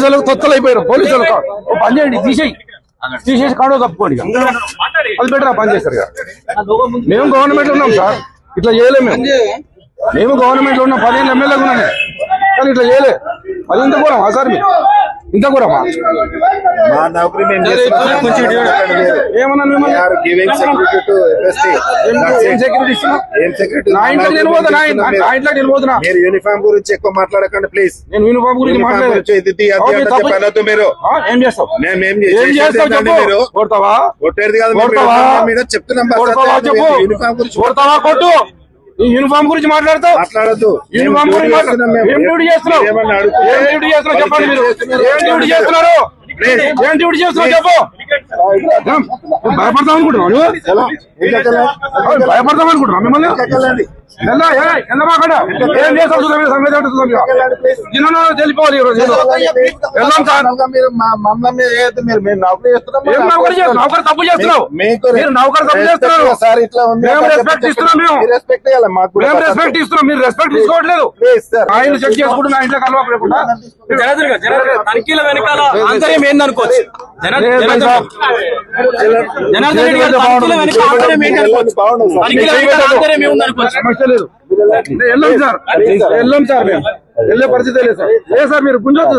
Police వాళ్ళకి తొత్తలు అయిపోయారు police వాళ్ళకి ఓ పని చేయండి తీసేయి. తీసేసి కాడో తప్పుకోండి ఇక. అది బెటర్ పని చేస్తారు ఇక. మేము గవర్నమెంట్లో ఉన్నాం సార్. ఇట్లా చేయలేము మేము. మేము గవర్నమెంట్లో ఉన్నాం. పదిహేను ఎమ్మెల్యేలు ఉన్నాం. కానీ ఇట్లా చేయలే. అది ఇంత కూరమా సార్ మీరు. ఇంత కూరమా మా? నౌకరీ మేము చేస్తున్నాం. కొంచెం ఏమన్నా మిమ్మల్ని గివింగ్ సెక్యూరిటీ టు ఎఫ్ఎస్టీ ఏం సెక్యూరిటీ ఇస్తున్నావు? ఏం సెక్యూరిటీ నా ఇంట్లో నేను పోతున్నా నా- నా ఇంట్లో నేను పోతున్నా మీరు యూనిఫామ్ గురించి ఎక్కువ మాట్లాడకండి ప్లీజ్ నేను యూనిఫామ్ గురించి మీరు. ఏం చేస్తావు? మేము ఏం మీరు. కొడతావా? కొట్టేది కాదు చెప్తున్నాం యూనిఫామ్ గురించి కొడతావా? కొట్టు. యూనిఫామ్ గురించి మాట్లాడతావు? మాట్లాడద్దు. యూనిఫామ్ గురించి ఏం డ్యూటీ చేస్తున్నావు? ఏం డ్యూటీ చేస్తున్నావు చెప్పండి మీరు. ఏం డ్యూటీ చేస్తున్నారు? ఏం డ్యూటీ చేస్తున్నావు చెప్పు. భయపడతాం అనుకుంటున్నావు? భయపడతాం అనుకుంటున్నావు? మిమ్మల్ని? ఏ? ఏం చేస్తావు చూద్దాం, సంగతి ఏంటో చూద్దాం. నిన్న తెలిపోవాలి ఈ రోజు ఏదో. వెళ్దాం సార్. మేము నౌకరీ చేస్తున్నాం ఏం నౌకరు తప్పు చేస్తున్నావు. మీరు నౌకరు తప్పు చేస్తున్నారు. సార్ ఇట్లా ఉంది. మేము రెస్పెక్ట్ ఇస్తున్నాం మేము. రెస్పెక్ట్ ఇవ్వాలి మాకు కూడా మేము రెస్పెక్ట్ ఇస్తున్నాం. మీరు రెస్పెక్ట్ తీసుకోవట్లేదు. ప్లీజ్ సార్ ఆయన చెక్ చేసుకుంటూ నా ఇంట్లో కలవకుండా. తనిఖీల వెనకాల ఆంతర్యం ఏందనుకోవచ్చు జనార్దన్ రెడ్డి గారు తనిఖీల వెనక ఆంతర్యం ఏంటనుకోవచ్చు తనిఖీల వెనకాల ఆంతర్యం ఏముందనుకోవచ్చు సమస్య లేదు. వెళ్ళాం సార్. వెళ్ళాం సార్ మేము. వెళ్ళే పరిస్థితి లేదు సార్. లేదు సార్ మీరు గుంజొద్దు